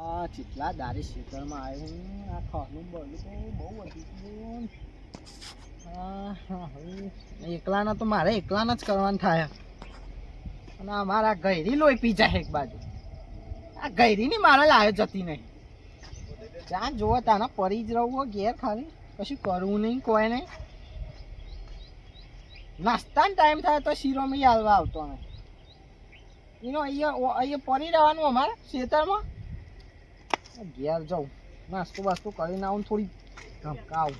આ ચેટલા દારી ખેતરમાં આવ્યો આ ખાનું બળું બહુ વધી ગયું. એકલાના તો મારે એકલાના જ કરવાનું થાય. અને અમારા ગૈરી લોહી પી જાય એક બાજુ. આ ગૈરીની મારે લાયો જતી નહીં. જ્યાં જોવો તાના પડી જ રહું હોય ઘેર ખાલી. કશું કરવું નહીં, કોઈ નહીં. નાસ્તાનો ટાઈમ થાય તો શીરો મેં હાલવા આવતો એનો અહીંયા અહીંયા પડી રહેવાનું અમારે ખેતરમાં. ઘેર જાઉં. નાસ્તો બાસ્તો કરીને આવું થોડી ધમકાવું.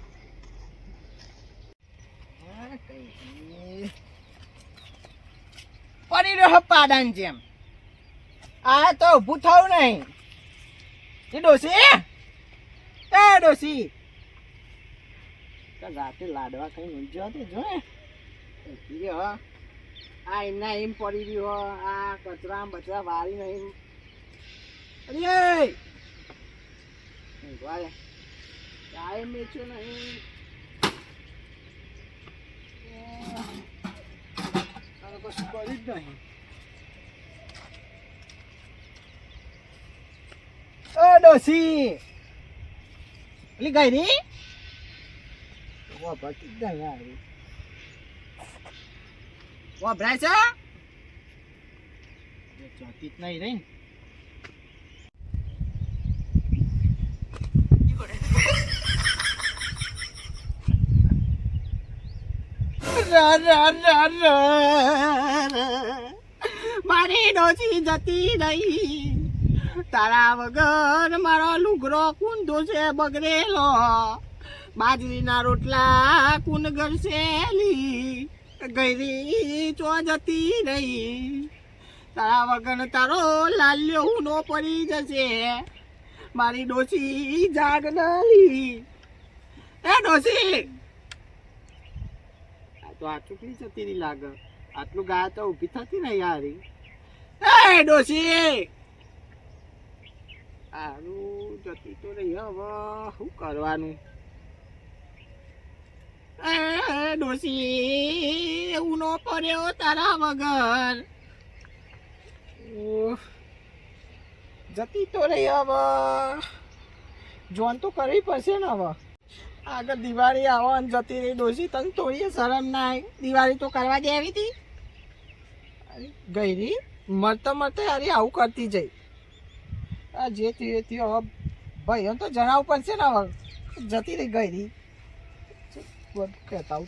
પડી રહ્યો પાડાન જેમ. આ તો ઊભું થવું નહીં. એ ડોસી? એ ડોસી? તો રાતે લાડવા કઈ ઊંઝો હતી, જો ને. આ એમના એમ પડી રહ્યો. આ કચરા બચરા વાળી નહીં. અરે વાલે. ચાય મેચ્યો નહીં આને કશું કર્યું જ નહીં. ઓ ડોસી પેલી ગઈ રી વાપરતી જ નહીં આવી વાપરાય છે? ચોથી જ નહીં રહી રા રા રા રા મારી ડોસી જતી નહીં તારા વગર મારો લુગરો કુંદો છે બગડેલો. બાજરીના રોટલા કુન ગરસેલી ગરી ચો જતી રહી. તારા વગર તારો લાલ્યો ઊનો પડી જશે. મારી ડોસી જાગ જાગનાલી એ ડોસી તો આટલું કઈ જતી રહી લાગે. આટલું ગાય તો ઊભી થતી નહીં યારી એ ડોસી આરું જતી તો રહી હવે. શું કરવાનું? એ ડોસી ઊનો પડ્યો તારા વગર. ઓહ, જતી તો રહી હવે. જોન તો કરવી પડશે ને હવે. આગળ દિવાળી આવો અને જતી રહી ડોસી તને તોડીએ શરમ ના દિવાળી તો કરવા દે આવી હતી? અરે, ગઈ રહી મરતા મરતા અરે આવું કરતી જઈ. આ જે થયું હવે ભાઈ, એમ તો જણાવવું પડશે ને હવે. જતી રહી બધું કહેતા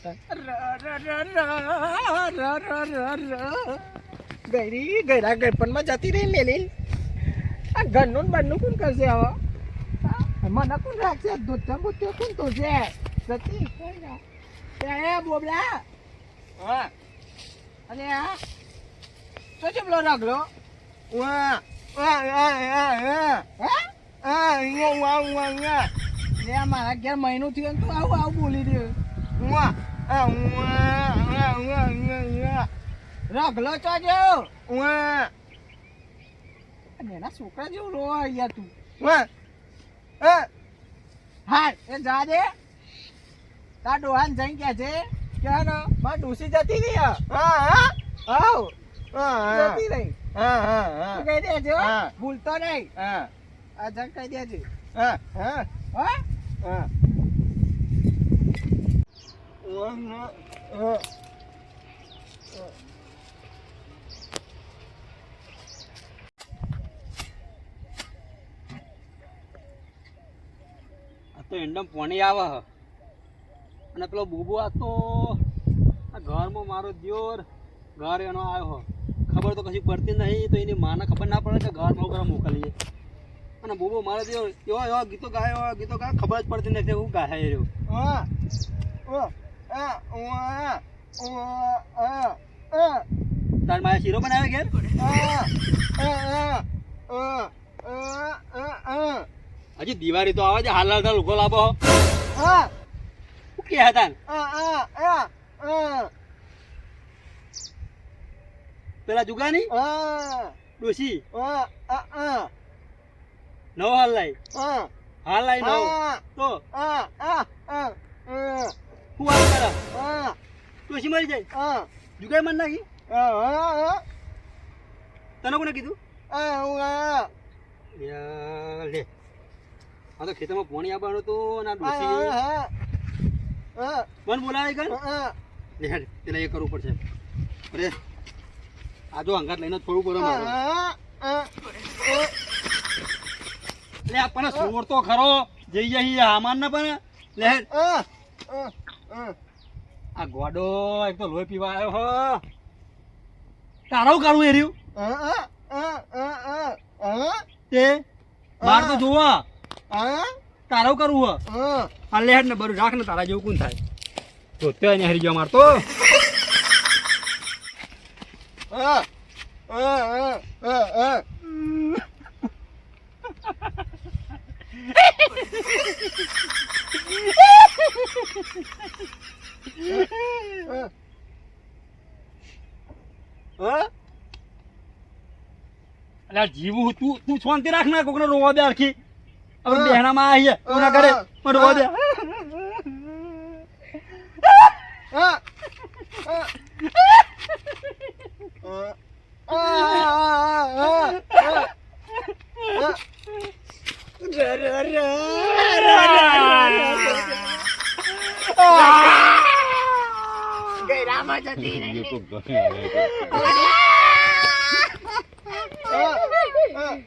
ગઈ રહી ગયરા ગરપણમાં જતી રહી મેલી. આ ઘરનું બનનું કોણ કરશે હવે? મને કોણ રાખશે દૂધ બુદ્ધ કોણ તો છે ના. એ બોબલા હા. અને આ. તો છે પેલો રગલો વાહ વાહ વાહ વાહ વાહ હા? હા અહીંયા વાહ વાહ વાહ લે મારા ઘેર મહિનો થયો તું આવું આવું બોલી રહ્યો. વાહ રગલો ચોજો વાહ એના છોકરા જેવું રો અહીંયા તું. વાહ હા એ જા દે તાર ડોહાન જઈને કે છે કે ને માર ડૂસી જતી રહી હે. હા હા આવ જતી રહી તું કહી દેજો હા. ભૂલતો નહીં હા આ જણ કહી દેજે હા હા હા હા આ તો એન્ડમ પોણી આવે હ. અને પેલો બુબુ આ તો આ ઘરમાં મારો દિયોર ઘર એનો આવ્યો ખબર તો કશી પડતી નહીં તો એની માને ખબર ના પડે કે ઘરમાં ઘર મોકલીએ. અને બુબુ મારો દિયોર એવા એવા ગીતો ગાયો એવા ગીતો ગાય ખબર જ પડતી નથી હું ગાય રહ્યો. હા. ઓ આ વાહ વાહ આ તાર મારે શીરો બનાવે ઘેર? હજી દિવાળી તો આવે છે હાલ હાલ લોકો લાવો શું કે હતા? પેલા જુગાની? ડોસી નવો હાલ લાઈ હાલ લાઈ નવો. તો? શું વાત કરે? ડોસી મરી જાય? જુગાઈ મન નાખી? તને કોને કીધું? લે. હા તો ખેતરમાં પાણી આવવાનું તો ના ડોસી મન બોલાય ગન હેડ એટલે એ કરવું પડશે. અરે આ જો અંગાત લઈને થોડું ગરમ એટલે આપણને સોર તો ખરો. જઈએ જઈ હામાન ને પણ. લે. આ ગોડો એક તો લોહી પીવા આવ્યો હો. તારું કાળું એ રહ્યું. તે માર તો જોવા. હા, તારું કરવું હો હા. આ લે હેડ ને બરું રાખ ને તારા જેવું કોણ થાય તો તે ને હરી ગયો મારતો હા, હા, હા, હા, હા. હા. હા? અલ્યા જીવું તું તું શાંતિ રાખ ને કોકને રોવા દે આખી આપણે બેહણા માં આવીએ કોના ઘરે મને રોવા દે ગયરામાં જતી રહી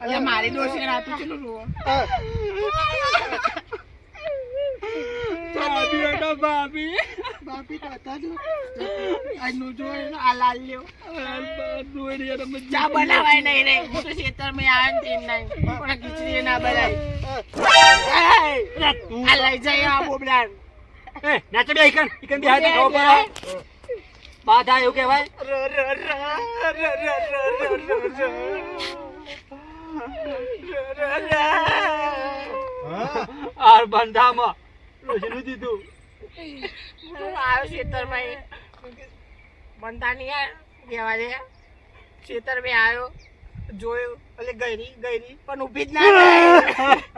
એટલે મારી ડોસી રાતું ચેલું રુઓ ભાભી એનો ભાભી. ભાભી કાતા જો આજનું જો આ લાલ લ્યો. દોડી અને મજા બનાવાય નહીં રે. હું તો ખેતર મે આન તેમ નહીં. પણ ખીચડી ના બનાય. આ લઈ જાય આ બોબલાન એ નાચો બે ઇકન ઇકન બે હાથે ખાવ પર બાધા એવું કહેવાય. આર બંધામાં રોજનું દીધું. આવ્યો ખેતરમાં બંધા નહીં કહેવા દે ખેતર મેં આવ્યો જોયું એટલે ગયરી ગયરી પણ ઊભી જ ના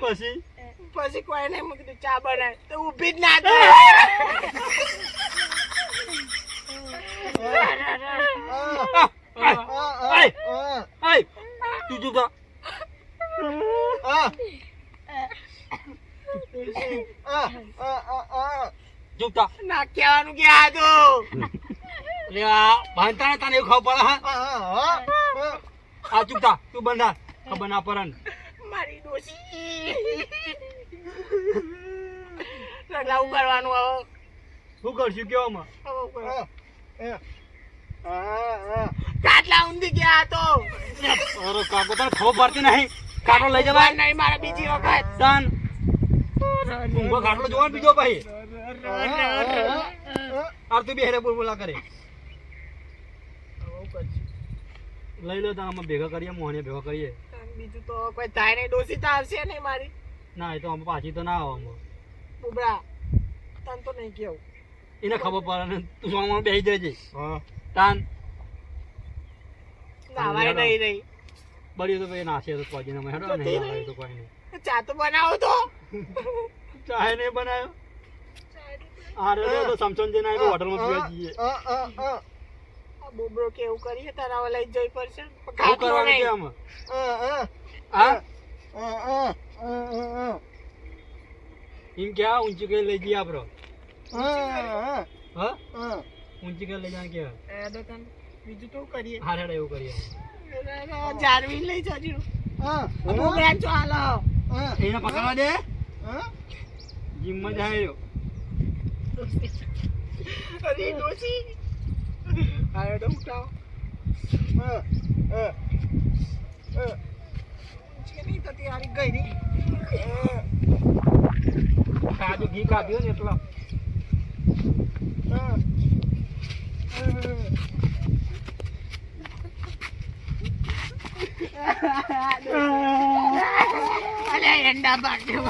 પછી? પછી કોઈ નહીં મૂકી દીધું ચા બનાય. તો ઊભી જ ના થાય. ના કહેવાનું કે આ તો ને તને એવું ખબર પડે હા આ ચૂપ થા તું બંધા ખબર ના પડે ને. મારી ડોશી. રગલાવું કરવાનું હવે શું કરશું કેવામાં હવે ઉપર. કાટલા ઊંધી ગયા તો. અરે કાકો તને ખબર પડતી નહીં. કાટલો લઈ જવાય. નહીં મારા બીજી વખત. તાન ઊંઘો કાટલો જોવા ને બીજો ભાઈ આર તું બેહરે બોલ બોલા કરે. લઈ લો તા અમે ભેગા કરીએ મોહને ભેગા કરીએ. બીજું તો કોઈ થાય નહીં ડોસી તો આવશે નહીં મારી. ના એ તો અમે પાછી તો ના આવો અમે બુબડા તન તો નહીં કેવું. એને ખબર પડે ને તું સોમાં બેસી જજે. તાન નાવાય નહીં નહીં. બળ્યું તો ભાઈ નાસીએ તો કોઈ નહીં હેડો નહીં આવે તો કોઈ નહીં. ચા તો બનાવો તો. ચાહે નહીં બનાવ્યો આ રહ્યો તો સમસન જઈને આવ્યો હોટલમાં પીવા જઈએ. આ કે એવું કરીએ તારા વાળા લઈ જ પડશે. પણ શું કરવાનું છે આમાં? હા? એમ કે આ ઊંચી કઈ લઈ જઈએ આપણો હા? ઊંચી કઈ લઈ જાય કે એ બીજું તો કરીએ. હા હેડો એવું કરીએ. જારવી લઈ જજો. બોબડા ચો હાલો. એને પકડવા દે? જીમમાં જાય રહ્યો. અરે ડોસી I don't know. Uh, uh, uh. જેની તો તૈયારી ગઈ નહીં કાજુ ઘી કાઢ્યો ને એટલો અરે એંડા બાગ્યો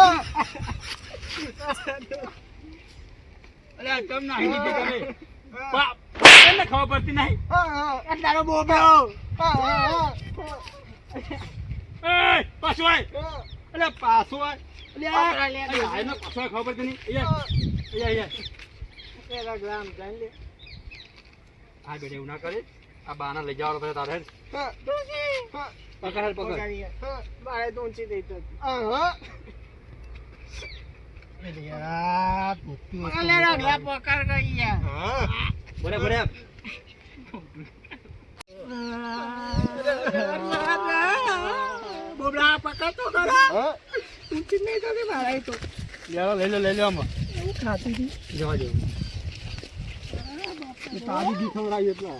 Oh! અરે કેમ ના ખબર પડતી નહીં. તારો બોબે પાછો આય. અરે પાછો પાછો ખબર પડતી નહીં. હા. બેટા એવું ના કરે. આ બાના લઈ જવાનો તારે. પકડ પકડ. બારે દોંચી દઈ તો લઈ લો લઈ લો આમાં એવું ખાતી હતી જવા જેવું તારી બી ખવડાવી એટલે.